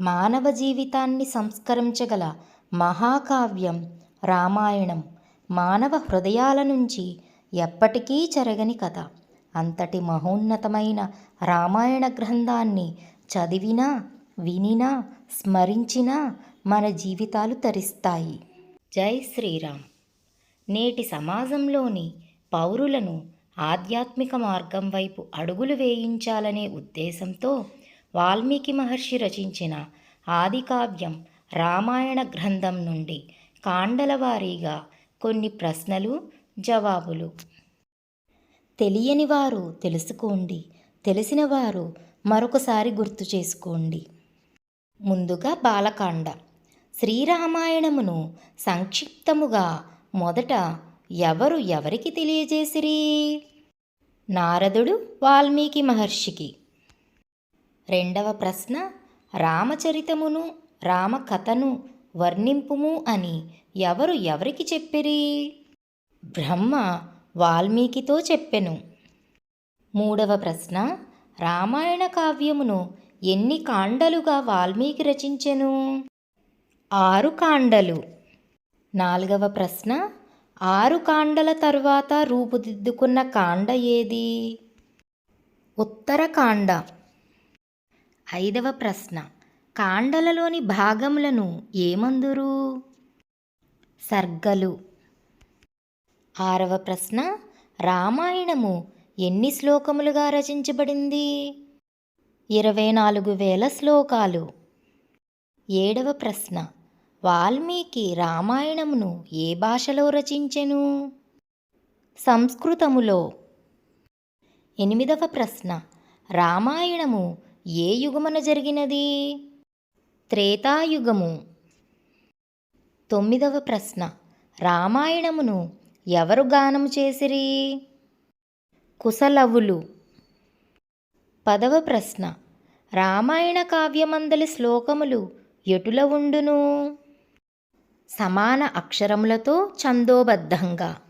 మానవ జీవితాన్ని సంస్కరించగల మహాకావ్యం రామాయణం మానవ హృదయాల నుంచి ఎప్పటికీ చెరగని కథ. అంతటి మహోన్నతమైన రామాయణ గ్రంథాన్ని చదివినా వినినా స్మరించినా మన జీవితాలు తరిస్తాయి. జై శ్రీరామ్. నేటి సమాజంలోని పౌరులను ఆధ్యాత్మిక మార్గం వైపు అడుగులు వేయించాలనే ఉద్దేశంతో వాల్మీకి మహర్షి రచించిన ఆదికావ్యం రామాయణ గ్రంథం నుండి కాండల వారీగా కొన్ని ప్రశ్నలు జవాబులు. తెలియని వారు తెలుసుకోండి తెలిసిన వారు మరొకసారి గుర్తు చేసుకోండి. ముందుగా బాలకాండ. శ్రీరామాయణమును సంక్షిప్తముగా మొదట ఎవరు ఎవరికి తెలియజేసిరి? నారదుడు వాల్మీకి మహర్షికి. రెండవ ప్రశ్న రామచరితమును రామకథను వర్ణింపుము అని ఎవరు ఎవరికి చెప్పిరి? బ్రహ్మ వాల్మీకితో చెప్పెను. మూడవ ప్రశ్న రామాయణ కావ్యమును ఎన్ని కాండలుగా వాల్మీకి రచించెను? ఆరు కాండలు. నాలుగవ ప్రశ్న ఆరు కాండల తర్వాత రూపుదిద్దుకున్న కాండ ఏది? ఉత్తరకాండ. ఐదవ ప్రశ్న. కాండలలోని భాగములను ఏమందురు? సర్గలు. ఆరవ ప్రశ్న. రామాయణము ఎన్ని శ్లోకములుగా రచించబడింది? ఇరవై నాలుగు వేల శ్లోకాలు. ఏడవ ప్రశ్న. వాల్మీకి రామాయణమును ఏ భాషలో రచించెను? సంస్కృతములో. ఎనిమిదవ ప్రశ్న. రామాయణము ఏ యుగమున జరిగినది? త్రేతాయుగము. తొమ్మిదవ ప్రశ్న. రామాయణమును ఎవరు గానము చేసిరి? కుశలవులు. పదవ ప్రశ్న. రామాయణ కావ్యమందలి శ్లోకములు ఎటుల ఉండును? సమాన అక్షరములతో ఛందోబద్ధంగా